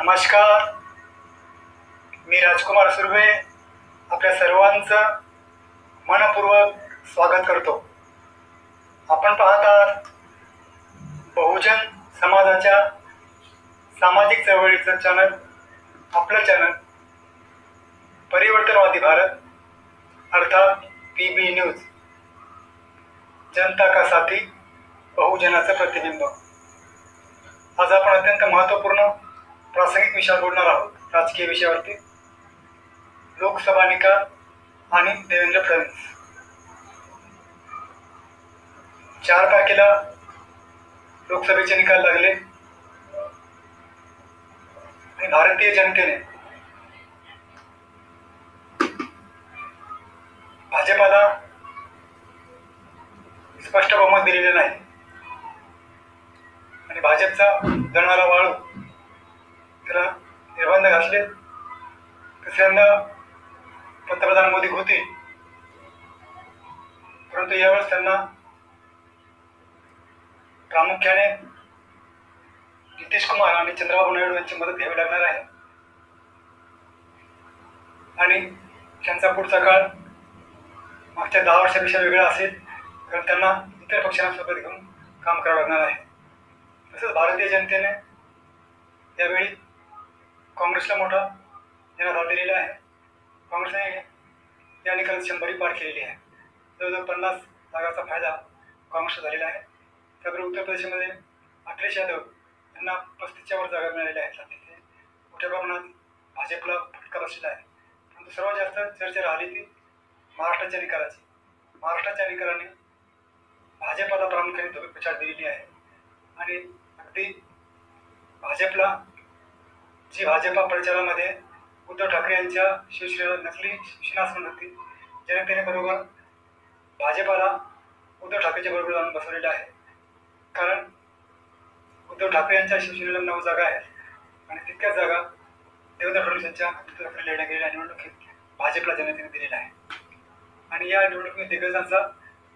नमस्कार. मी राजकुमार सुर्वे आपल्या सर्वांचं मनपूर्वक स्वागत करतो. आपण पाहत आहात बहुजन समाजाच्या सामाजिक चळवळीचं चॅनल आपलं चॅनल परिवर्तनवादी भारत अर्थात पी बी न्यूज जनता का साथी बहुजनाचं प्रतिबिंब. आज आपण अत्यंत महत्त्वपूर्ण प्रासंगिक विषयावर बोलणार आहोत. राजकीय विषयावरती. लोकसभा निकाल आणि देवेंद्र फडणवीस. चार तारखेला लोकसभेचे निकाल लागले. आणि भारतीय जनतेने भाजपाला स्पष्ट बहुमत दिलेले नाही. आणि भाजपचा जळणारा वाळू त्याला निर्बंध घातले. तिसऱ्यांदा पंतप्रधान मोदी होते. परंतु यावेळेस त्यांना प्रामुख्याने नितीश कुमार आणि चंद्रबाबू नायडू यांची मदत घ्यावी लागणार आहे. आणि त्यांचा पुढचा काळ मागच्या दहा वर्षापेक्षा वेगळा असेल कारण त्यांना इतर पक्षांना सोबत घेऊन काम करावं लागणार आहे. तसंच भारतीय जनतेने यावेळी काँग्रेसला मोठा जनाधार दिलेला आहे. काँग्रेसने या निकालात शंभरी पार केलेली आहे. जवळजवळ पन्नास जागाचा फायदा काँग्रेसला झालेला आहे. त्याबरोबर उत्तर प्रदेशमध्ये अखिलेश यादव यांना पस्तीसच्या वर जागा मिळालेल्या आहेत. तिथे मोठ्या प्रमाणात भाजपला फटका बसलेला आहे. परंतु सर्वात जास्त चर्चा राहिली ती महाराष्ट्राच्या निकालाची. महाराष्ट्राच्या निकालाने भाजपाला प्रामुख्याने धोबी दिलेली आहे. आणि अगदी भाजपला जी भाजपा प्रचारामध्ये उद्धव ठाकरे यांच्या शिवसेनेला नकली शिवसेना असं होती जनतेने बरोबर भाजपाला उद्धव ठाकरेच्या बरोबर आणून बसवलेलं आहे. कारण उद्धव ठाकरे यांच्या शिवसेनेला नऊ जागा आहेत आणि तितक्याच जागा देवेंद्र फडणवीस यांच्या नेतृत्वाखाली लढल्या गेलेल्या निवडणुकीत भाजपला जनतेने दिलेला आहे. आणि या निवडणुकीत दिग्गजांचा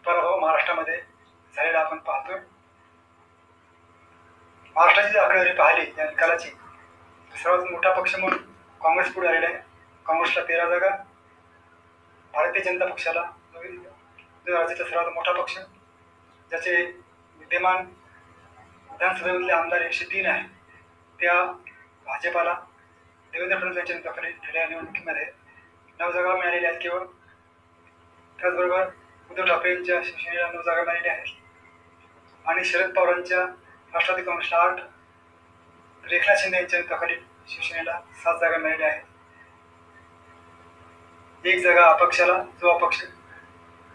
पराभव महाराष्ट्रामध्ये झालेला आपण पाहतोय. महाराष्ट्राची जर आकडेवारी पाहिली या निकालाची सर्वात मोठा पक्ष म्हणून काँग्रेस पुढे आलेला आहे. काँग्रेसला तेरा जागा भारतीय जनता पक्षाला नवीन राज्याचा सर्वात मोठा पक्ष. ज्याचे विद्यमान विधानसभेमधले आमदार एकशे तीन आहे. त्या भाजपाला देवेंद्र फडणवीस यांच्या नेतृत्वाखाली झालेल्या निवडणुकीमध्ये नऊ जागा मिळालेल्या आहेत केवळ. त्याचबरोबर उद्धव ठाकरे यांच्या शिवसेनेला नऊ जागा मिळालेल्या आहेत. आणि शरद पवारांच्या राष्ट्रवादी काँग्रेसला आठ तर शिंदे यांच्या नेतृत्वाखाली शिवसेनेला सात जागा मिळाल्या आहेत. एक जागा अपक्षाला जो अपक्ष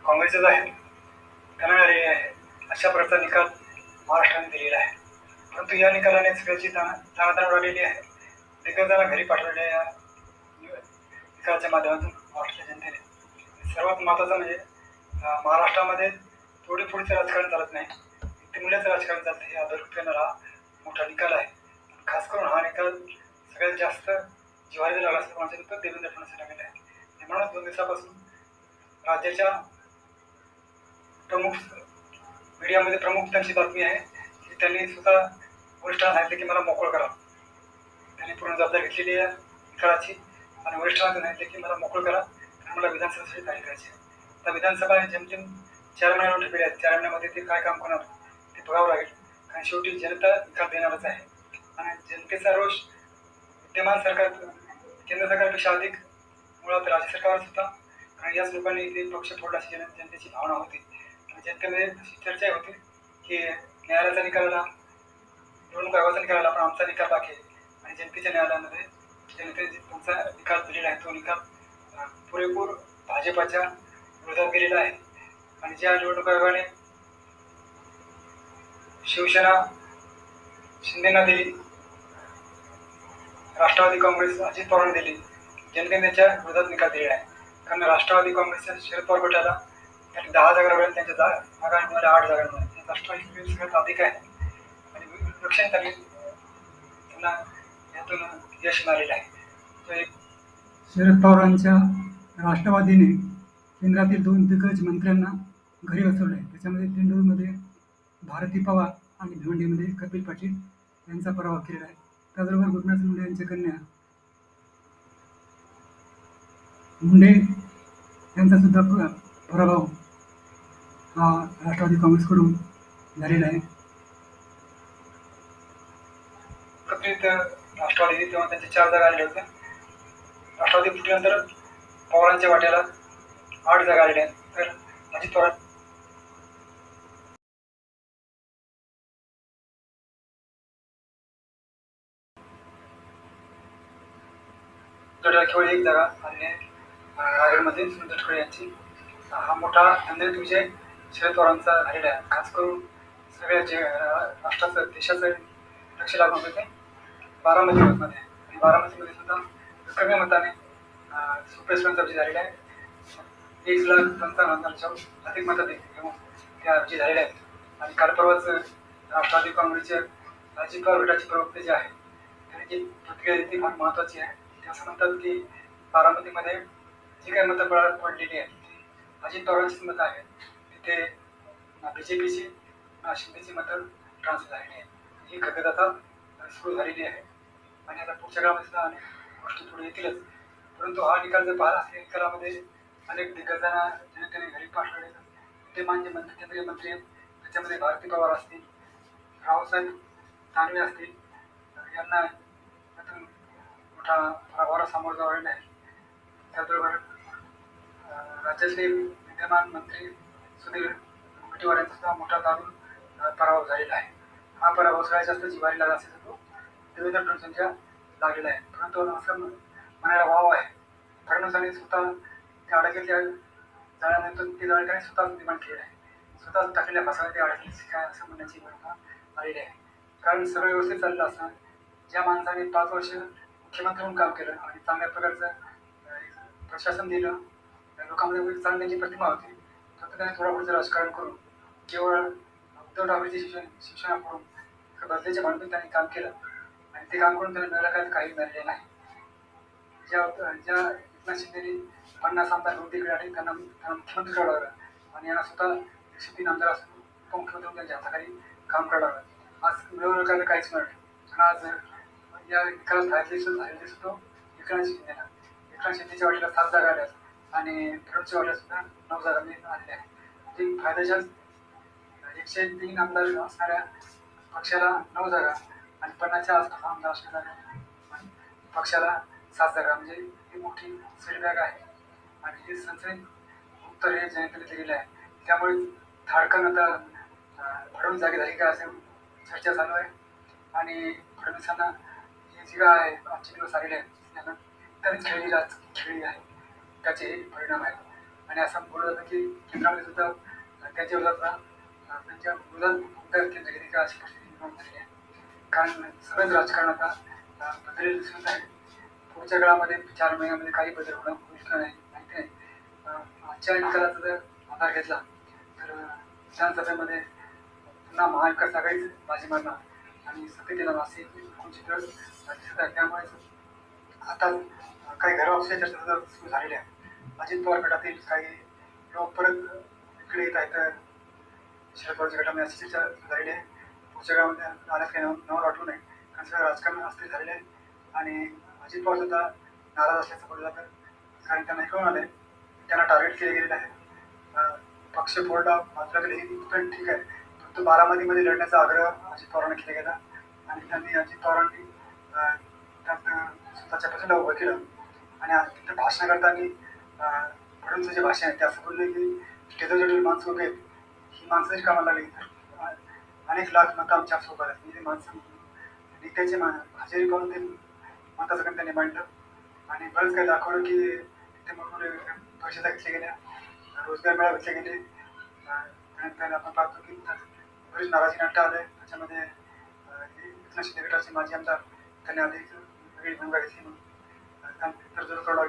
काँग्रेसच आहे त्यांना आलेली आहे. अशा प्रकारचा निकाल महाराष्ट्राने दिलेला आहे. परंतु या निकालाने सगळ्याची ताना ताणाताण उडालेली आहे. दिग्गजांना घरी पाठवलेल्या या निकालाच्या माध्यमातून महाराष्ट्राच्या जनतेने सर्वात महत्त्वाचं म्हणजे महाराष्ट्रामध्ये थोडी पुढचं राजकारण चालत नाही. मूल्याचं राजकारण चालतं हे आदर करणारा मोठा निकाल आहे. खास करून हा निकाल सगळ्यात जास्त जिव्हारी लागला असं कोणाच्या तर देवेंद्र फडणवीस लागलेला आहे म्हणूनच दोन दिवसापासून राज्याच्या प्रमुख मीडियामध्ये प्रमुख त्यांची बातमी आहे की त्यांनी स्वतः वरिष्ठांना सांगितले की मला मोकळ करा. त्यांनी पूर्ण जबाबदारी घेतलेली आहे निकालाची आणि वरिष्ठांना सांगितले की मला मोकळ करा कारण मला विधानसभेसाठी काही करायची आहे. आता विधानसभा जेमतेम चार महिन्यावर ठेवली आहेत. चार महिन्यामध्ये ते काय काम करणार ते बघावं लागेल कारण शेवटी जनता निकाल देणारच आहे. आणि जनतेचा रोष विद्यमान सरकार केंद्र सरकारपेक्षा अधिक मुळात राज्य सरकारच होता कारण याच लोकांनी इथे पक्ष फोडला अशी जनतेची भावना होती. आणि जनतेमध्ये अशी चर्चा होती की न्यायालयाचा निकालाला निवडणूक आयोगाचा निकाल आला पण आमचा निकाल बाकी आणि जनतेच्या न्यायालयामध्ये जनते तुमचा निकाल दिलेला आहे तो निकाल पुरेपूर भाजपाच्या विरोधात गेलेला आहे. आणि ज्या निवडणूक आयोगाने शिवसेना शिंदेना दिली राष्ट्रवादी काँग्रेस अजित पवारांनी दिली. जनतेने त्याच्या विरोधात निकाल दिलेला आहे. कारण राष्ट्रवादी काँग्रेसच्या शरद पवार गटाला त्यांनी दहा जागा मिळाल्या त्यांच्या दहा जागा मिळाल्या आठ जागा मिळाल्या. राष्ट्रवादी काँग्रेस सगळ्यात अधिक आहे. आणि लक्षात त्यांनी त्यांना यातून यश मिळालेलं आहे. एक शरद पवारांच्या राष्ट्रवादीने केंद्रातील दोन दिग्गज मंत्र्यांना घरी बसवलं आहे त्याच्यामध्ये तेंडूरमध्ये भारती पवार आणि भिवंडीमध्ये कपिल पाटील यांचा पराभव केलेला आहे. त्याचबरोबर गुरुनाथ मुंडे यांची कन्या. मुंडे यांचा सुद्धा पराभव हा राष्ट्रवादी काँग्रेसकडून झालेला आहे. प्रत्येक राष्ट्रवादी तेव्हा त्यांचे चार जागा आलेल्या होत्या राष्ट्रवादी फुटल्यानंतर पवारांच्या वाट्याला आठ जागा आलेल्या आहेत. तर अजित पवार गडाला एक जागा आणि रायगडमध्ये सुनील तटकरे यांची. हा मोठा अंधेरी विजय शरद पवारांचा झालेला आहे. खास करून सगळ्या जे राष्ट्राचं देशाचं लक्ष लागून होते बारामती मतमध्ये आणि बारामतीमध्ये सुद्धा कमी मताने सुप्रेसवांचा विजय झालेला आहे. एक लाख पंचावन्न हजारच्या अधिक मतात घेऊन त्या विजय झालेल्या आहेत. आणि काल परवाच राष्ट्रवादी काँग्रेसचे राजीव पवार गटाचे प्रवक्ते जे आहेत त्यांनी जी प्रतिक्रिया ती फार महत्त्वाची आहे. ते असं म्हणतात की बारामतीमध्ये जी काही मतं पड पडलेली आहेत ती अजित पवारांचीच मतं आहेत. तिथे बी जे पीची शिंदेची मतं ट्रान्सफर झालेली आहे ही खगत आता सुरू झालेली आहे. आणि आता पुढच्या काळामध्ये सुद्धा अनेक गोष्टी पुढे येतीलच. परंतु हा निकाल जर पाहिला असल्या निकालामध्ये अनेक दिग्गजांना जनतेने घरी पाठवले ते मान्य मंत्री केंद्रीय मंत्री आहेत. त्याच्यामध्ये भारती पवार असतील रावसाहेब दानवे असतील यांना मोठा पराभवाला सामोरं जावं आहे त्याचबरोबर अं, राज्यातले विद्यमान मंत्री सुधीर मुनगंटीवार यांचा सुद्धा मोठा दारून पराभव झालेला आहे. हा पराभव सगळ्यात जास्त जिवारी लागला असेल तो देवेंद्र फडणवीसांच्या लागलेला आहे. परंतु असं म्हणायला वाव आहे. फडणवीसांनी स्वतः त्या अडकेतल्या जाळ्यानंतर ते जाळे त्यांनी निर्माण केलेलं आहे. स्वतः टाकलेल्या फसाव्या ते अडकली काय असं म्हणण्याची वेळ आलेली आहे. कारण सगळं व्यवस्थित चाललं असं ज्या माणसाने पाच वर्ष मुख्यमंत्री म्हणून काम केलं आणि चांगल्या प्रकारचं प्रशासन दिलं. लोकांमध्ये म्हणजे चांगल्याची प्रतिमा होती. फक्त त्याने थोडा पुढचं राजकारण करून केवळ उद्धव ठाकरेचे शिक्षण शिक्षणाकडून बदलेच्या भांडून त्यांनी काम केलं. आणि ते काम करून त्यांना मिळालं काय काही मिळालेलं नाही. ज्या ज्या एकनाथ शिंदेने पन्नास आमदार निवडून तिकडे त्यांना त्यांना मुख्यमंत्री करावं लागलं. आणि यांना स्वतः एकशे तीन आमदार असून उपमुख्यमंत्री त्यांच्या हाताखाली काम करावं लागलं. आज मिळवलं काहीच मिळालं आणि आज या विकास फायदे सुद्धा झालेले सुद्धा एकनाथ शिंदेला एकनाथ शिंदेच्या वाटेला सात जागा आल्या आणि फडणवीसच्या वाटेला सुद्धा नऊ जागा मिळून आलेल्या आहेत फायद्याच्या एकशे तीन आमदार असणाऱ्या पक्षाला नऊ जागा आणि पन्नासच्या आसपास आमदार असणाऱ्या पक्षाला सात जागा. म्हणजे ही मोठी फीडबॅक आहे. आणि हे संसदेत उत्तर हे जनतेने दिलेलं आहे. त्यामुळे थाडकन आता अं, फडणवीस जागी झाली का असे चर्चा चालू आहे. आणि फडणवीसांना ही जी काय आहे आजचे दिवस आलेले त्यांना त्यांनीच खेळली राज खेळली आहे त्याचे परिणाम आहेत. आणि असं बोललं जातं की केंद्रामध्ये सुद्धा त्यांच्या विरोधात त्यांच्या विरोधात उत्तर केंद्र घेते का अशी परिस्थिती निर्माण झालेली आहे. कारण सगळंच राजकारण आता अं, बदललेलं दिसत आहे. पुढच्या काळामध्ये चार महिन्यामध्ये काही बदल होणं होईल का नाही माहिती नाही. आजच्या निकालाचा जर आधार घेतला तर विधानसभेमध्ये पुन्हा महाविकास आघाडीच बाजी मारणार. आणि सत्तेत येणार असे चित्र त्यामुळे आता काही घरावापसी चर्चा सुद्धा सुरू झालेल्या आहे अजित पवार गटातील काही लोक परत इकडे येत आहेत. शरद पवारच्या गटामध्ये अशी चर्चा झालेली आहे पुढच्या गावामध्ये आल्यास काही नवं वाटू नये. कारण सगळं राजकारण अस्थिर झालेलं आहे. आणि अजित पवार सुद्धा नाराज असल्याचं बोललं जातं. कारण त्यांना हे कळून आलं आहे त्यांना टार्गेट केले गेलेलं आहे पक्ष फोडला मात्र तरी पण ठीक आहे. परंतु बारामतीमध्ये लढण्याचा आग्रह अजित पवारांना केला गेला. आणि त्यांनी अजित पवारांनी स्वतःच्या पक्षाला उभं केलं आणि तिथं भाषण करताना अं, जे भाषण आहे त्या असं बोलले की स्टेजवर माणसं उभे ही माणसं जरी कामाला लागली तर अनेक लाख मतं आमच्यासोबत आहेत म्हणजे माणसं नेत्याची मा हजेरी पाहून ते मताचं कारण त्यांनी मांडलं. आणि बरंच काही दाखवलं की तिथे मोठमोठे परिषदा घेतल्या गेल्या रोजगार मेळा घेतले गेले. त्यानंतर आपण पाहतो की बरीच नाराजी नाट्य आले त्याच्यामध्ये एकनाथ शिंदे माजी आमदार त्यांनी आधीच वेगळी भूमिका घेतली म्हणून त्यानंतर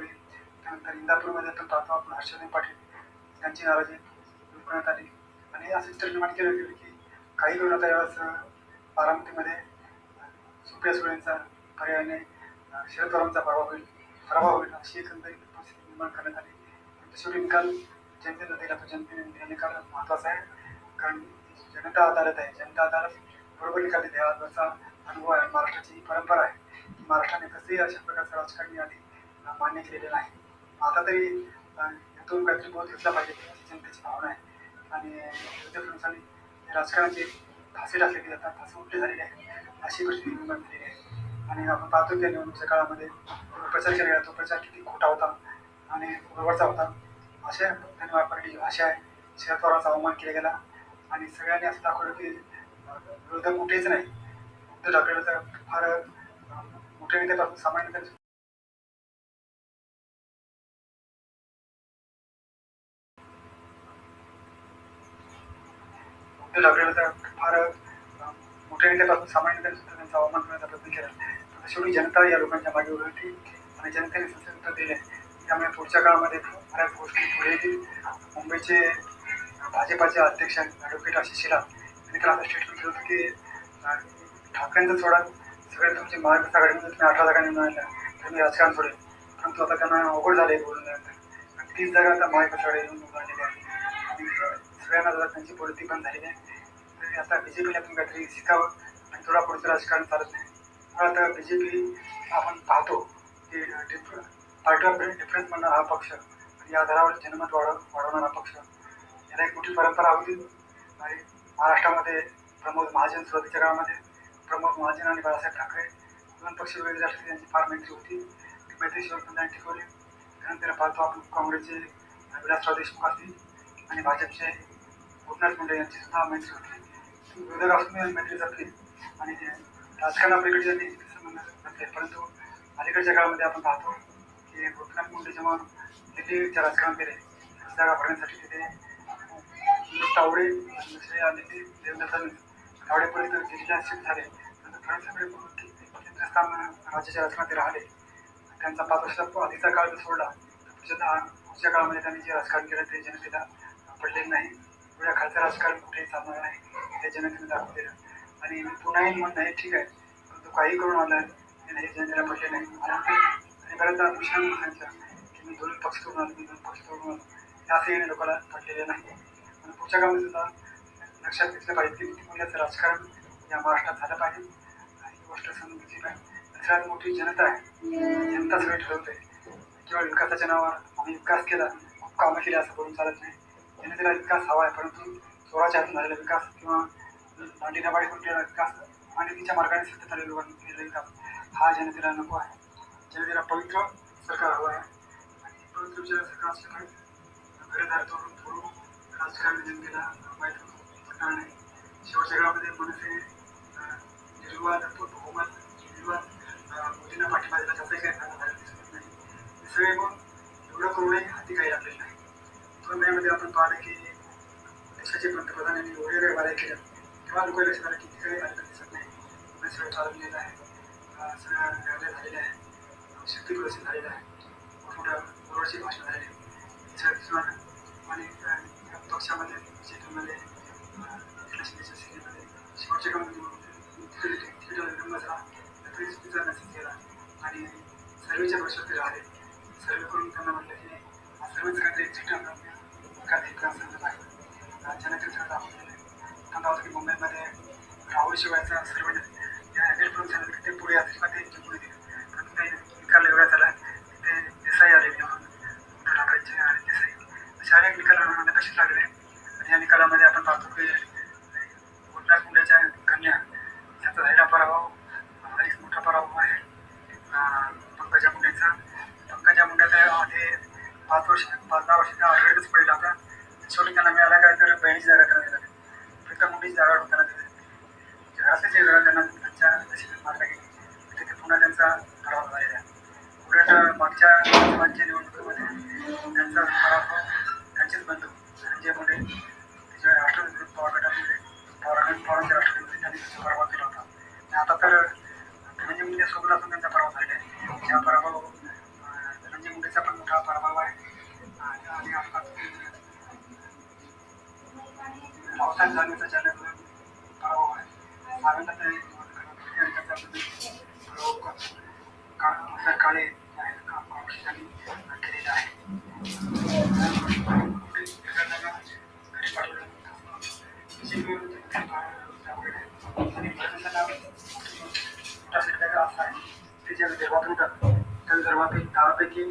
त्यानंतर इंदापूरमध्ये पण पाहतो आपण हर्षवर्धन पाटील त्यांची नाराजी करण्यात आली. आणि असं चित्र निर्माण केलं गेलं की काही करून आता यावेळेस बारामतीमध्ये सुप्रिया सुळेंचा पर्यायाने शरद पवारांचा प्रभाव होईल प्रभाव होईल अशी एकंदरीत परिस्थिती निर्माण करण्यात आली. शेवटी निकाल जनतेनं दिला तो जनतेने निकाल महत्त्वाचा आहे. कारण जनता आधारित आहे. जनता आधारित बरोबर निकाल देते. अनुभव आहे. महाराष्ट्राची ही परंपरा आहे. की महाराष्ट्राने कसंही अशा प्रकारचं राजकारणी आधी मान्य केलेलं नाही आता तरी यातून काहीतरी बोध घेतला पाहिजे. जनतेची भावना आहे. आणि विरोधी राजकारणाचे राजकारणाची फाशी टाकलेली जातात फासे उठले झालेली आहे अशी परिस्थिती निर्माण झालेली आहे. आणि आपण पाहतो की निवडणुकीच्या काळामध्ये प्रचार केला गेला तो प्रचार किती खोटा होता आणि बरोबरचा होता. अशा धन्यवाद पार्टी भाषा आहे शरद पवारांचा अवमान केला गेला. आणि सगळ्यांनी असं दाखवलं की विरोधक कुठेच नाही. उद्धव ठाकरेला फार अं, मोठ्या सामान्य नेत्यापासून फार मोठ्या सामान्य त्यांचा अवमान करण्याचा प्रयत्न केला. पण शेवटी जनता या लोकांच्या मागे उभी होती आणि जनतेने सत्य दिले त्यामुळे पुढच्या काळामध्ये बऱ्याच गोष्टी पुढे येतील. मुंबईचे भाजपाचे अध्यक्ष ॲडव्होकेट आशिष शेलार यांनी तर स्टेटमेंट केलं होतं की ठाकरेंचं सोडा. सगळे तुमचे महाविकास आघाडीमध्ये तुम्ही अठरा जागा मिळाल्या. तर मी राजकारण सोडेल. परंतु आता त्यांना अवघड झालं आहे बोलून आणि तीस जागा आता महाविकास आघाडी येऊन आणलेल्या आणि सगळ्यांना जरा त्यांची बोलती पण झालेली आहे. तरी आता बी जे पीला पण काहीतरी शिकावं आणि थोडा पुढचं राजकारण चालत नाही. आता बी जे पी आपण पाहतो की डिफ पार्टी ऑफ डिफरन्स म्हणणारा हा पक्ष आणि या आधारावर जनमत वाढव वाढवणारा पक्ष. याला एक मोठी परंपरा होती. आणि महाराष्ट्रामध्ये प्रमोद महाजन सुरुवातीच्या काळामध्ये प्रमोद महाजन आणि बाळासाहेब ठाकरे. दोन पक्ष वेगळे झाले त्यांची फार मैत्री होती. ती मैत्री शिवसेना टिकवली. त्यानंतर पाहतो आपण काँग्रेसचे विलासराव देशमुख असतील आणि भाजपचे गोपनाथ मुंडे यांची सुद्धा मैत्री होती. विरोधक असून मैत्री जपली आणि राजकारणापलीकडे त्यांनी संबंध जपले परंतु अलीकडच्या काळामध्ये आपण पाहतो की गोपीनाथ मुंडे जेव्हा दिल्लीच्या राजकारण केले जागा भरण्यासाठी तिथे तावडे दुसरे आणि ते देवेंद्र फडणवीस तावडेपर्यंत दिल्लीला शिफ्ट झाले. नंतर फडणवीसाकडे केंद्र स्थान राज्याच्या राजकारणात राहिले. त्यांचा पाच वर्षाचा आधीचा काळ जर सोडला तर पुढच्या दहा पुढच्या काळामध्ये त्यांनी जे राजकारण केलं ते जनतेला पडलेलं नाही. एवढ्या खालचं राजकारण कुठेही चालणार नाही ते जनतेने दाखवलेलं. आणि पुन्हाही पुन्हा येईल म्हणणं हे ठीक आहे परंतु काही करून आलं हे जनतेला पडले नाही. आणि बऱ्याचदा दुसऱ्यांनी सांगितलं की मी दोन पक्ष करून आलो मी दोन पक्ष करून आलो हे असं येणे लोकांना पडलेले नाही. आणि पुढच्या काळामध्ये सुद्धा लक्षात घेतलं पाहिजे की नीतिमूल्याचं राजकारण या महाराष्ट्रात झालं पाहिजे. आणि ही गोष्ट समजली पाहिजे सगळ्यात मोठी जनता आहे जनता सगळे ठरवते. केवळ विकासाच्या नावावर आम्ही विकास केला खूप कामं केली असं बोलून चालत नाही. जनतेला विकास हवा आहे परंतु चोराच्या हातून झालेला विकास किंवा दांडीनाबाडी कुठलेला विकास आणि तिच्या मार्गाने सत्य झालेला लोकांनी केलेला विकास हा जनतेला नको आहे. जनतेला पवित्र सरकार हवं आहे. आणि पवित्र विचार सरकार असलं पाहिजे. घरदार तोडून फोडून राजकारण जनतेला वाईट सरकार नाही शेवटच्या मनसे निर्वाद निर्विवाद बहुमत निर्वाद मोदींना पाठिंबा दिला त्याचाही काही फायदा झाला दिसत नाही. हे सगळे मग एवढं करूनही हाती काही लागलेलं नाही. दोन महिन्यामध्ये आपण पाहिलं की देशाचे पंतप्रधान यांनी एवढे काही वाऱ्या केल्या तेव्हा लोक लक्षात आलं किती काही झालेलं दिसत नाही. पुणे सगळं चालवलेलं आहे सगळ्या निर्णय न्यायालय आहे अं, शक्ती प्रदर्शन झालेलं आहे मोठमोठ्या बरोबरची भाषण झालेली आहे सगळं दिसून आणि पक्षामध्ये क्षेत्रामध्ये शिवायचा सर्व या झालं ते पुढे असतील ते पुढे दिलं पण ते निकाल वेगळा झाला ते देसाई आले निवडून उद्धव ठाकरेंचे आणि देसाई असे अनेक निकाल अपेक्षित लागले आणि या निकालामध्ये आपण पाहतो की गोपीनाथ मुंडेच्या कन्या त्यांचा झालेला पराभव हा एक मोठा पराभव आहे अं, पंकजा मुंडेचा पंकजा मुंडेचा आधी पाच वर्ष पाच दहा वर्षाचा आघाडीतच पडला होता शेवटी त्यांना मिळाला काय तर बहिणीची जागा त्यांना दिली प्रीतम मुंडेची जागा त्यांना दिली घरातले जे जरा त्यांना त्यांच्या नशिबीत मारला गेली तिथे पुन्हा त्यांचा पराभव झालेला आहे उलट मागच्या लोकसभांच्या निवडणुकीमध्ये त्यांचा पराभव त्यांचेच बंधू संजय मुंडे तिच्या राष्ट्रवादी विरुद्ध पवार गटामध्ये पवार पवारांच्या राष्ट्रवादीमध्ये त्यांनी त्यांचा पराभव केला होता आता तर धनंजय मुंडे सोबत असून त्यांचा पराभव झालेला आहे हा पराभव धनंजय मुंडेचा पण मोठा पराभव आहे. आणि आणि पावसाळ्यात जाण्याचा जाण्याचा पराभव आहे साधारणतः ते पराभव का काळे दहापैकी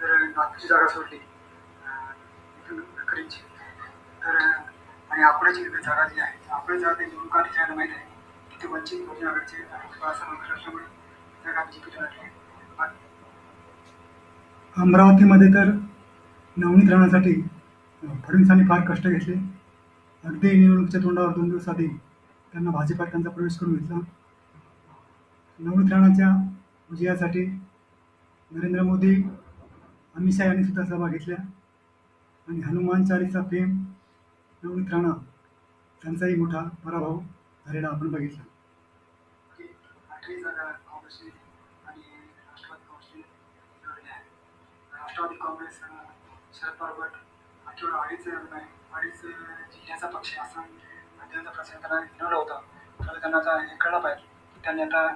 जर नागपूरची जागा सोडली तर आणि अकोल्याची जागा जी आहे अकोला जागा ते माहीत आहे तिथे वंचित बहुजन आघाडीचे बाळासाहेब असल्यामुळे जागा जे पीतून आली आहे आणि अमरावतीमध्ये तर नवनीत राहण्यासाठी फडणवीसांनी फार कष्ट घेतले. अगदी निवडणुकीच्या तोंडावर दोन दिवस आधी त्यांना भाजपात त्यांचा प्रवेश करून घेतला. नवनीत राणाच्या विजयासाठी नरेंद्र मोदी अमित शहा यांनी सुद्धा सभा घेतल्या. आणि हनुमान चारीचा प्रेम नवनीत राणा त्यांचाही मोठा पराभव झालेला आपण बघितला. राष्ट्रवादी काँग्रेस शरद पवार गट केवळ अडीच नाही अडीच जिल्ह्याचा पक्ष आहे असं त्यांचा प्रचार त्यांना मिळवलं होतं तर त्यांना आता हे कळलं पाहिजे. की त्यांनी आता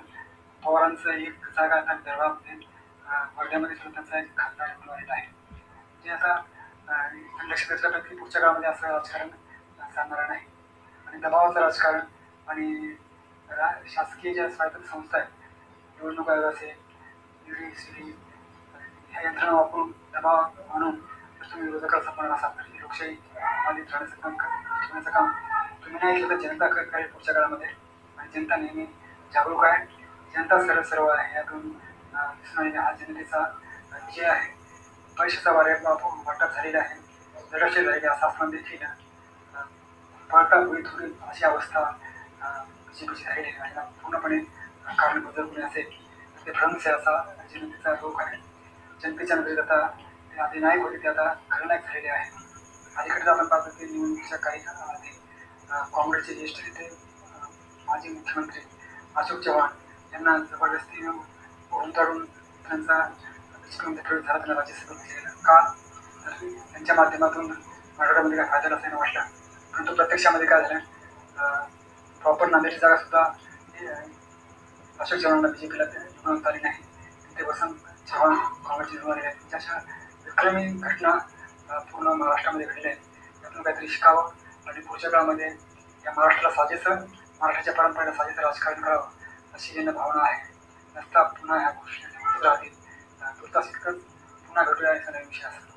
पवारांचं एक जागा आता विदर्भामध्ये वर्ध्यामध्ये सुद्धा त्यांचा एक खासदार निवडून आहे. जे आता लक्ष घेतलं की पुढच्या काळामध्ये असं राजकारण चालणार नाही आणि दबावाचं राजकारण आणि रा- शासकीय ज्या स्वायत्त संस्था आहेत निवडणूक आयोग असेल या यंत्रणा वापरून दबाव आणून जर तुम्ही विरोधकाला संपणार असाल ही लोकशाही बाधित राहण्याचं काम ठेवण्याचं काम तुम्ही नाही केलं तर जनता क- करेल पुढच्या काळामध्ये आणि जनता नेहमी जागरूक आहे जनता सर्व सर्व आहे यातून दिसून हा जनतेचा विजय आहे पैशाचा वारे वापर वाटप झालेला आहे दरडशे झालेले असं असताना देखील पळता होईल थोडी अशी अवस्था बीजेपीची झालेली आहे आणि याला पूर्णपणे कारणीभूत जर कोणी असेल ते भ्रंश असा जनतेचा रोग आहे जनतेच्या नजरेत आता ते आधी नायक होते ते आता खलनायक झालेले आहे अलीकडे आपण पाहतो की निवडणुकीच्या काही काळामध्ये काँग्रेसचे ज्येष्ठ नेते माजी मुख्यमंत्री अशोक चव्हाण यांना जबरदस्ती गुंताळून त्यांचा बीजेपीमध्ये प्रवेश झाला त्यांना राज्यसभेत दिलेला का? तर त्यांच्या माध्यमातून मराठवाड्यामध्ये काय फायदा असं वाटलं? परंतु प्रत्यक्षामध्ये काय झालं? प्रॉपर नांदेडची जागा सुद्धा हे, अशोक चव्हाणांना बी जे पीला निवडून आली नाही. ते वसंत चव्हाण काँग्रेसचे निवडून आहेत त्यांच्या विक्रमी घटना पूर्ण महाराष्ट्रामध्ये घडल्या आहेत त्यातून काहीतरी शिकावं आणि पुढच्या काळामध्ये या महाराष्ट्राला साजेसं महाराष्ट्राच्या परंपरेला साजेसं राजकारण करावं अशी ज्यांना भावना आहे. नसता पुन्हा ह्या गोष्टी राहतील तुर्तास इतकंच पुन्हा घडूया असा नवीन विषय असेल.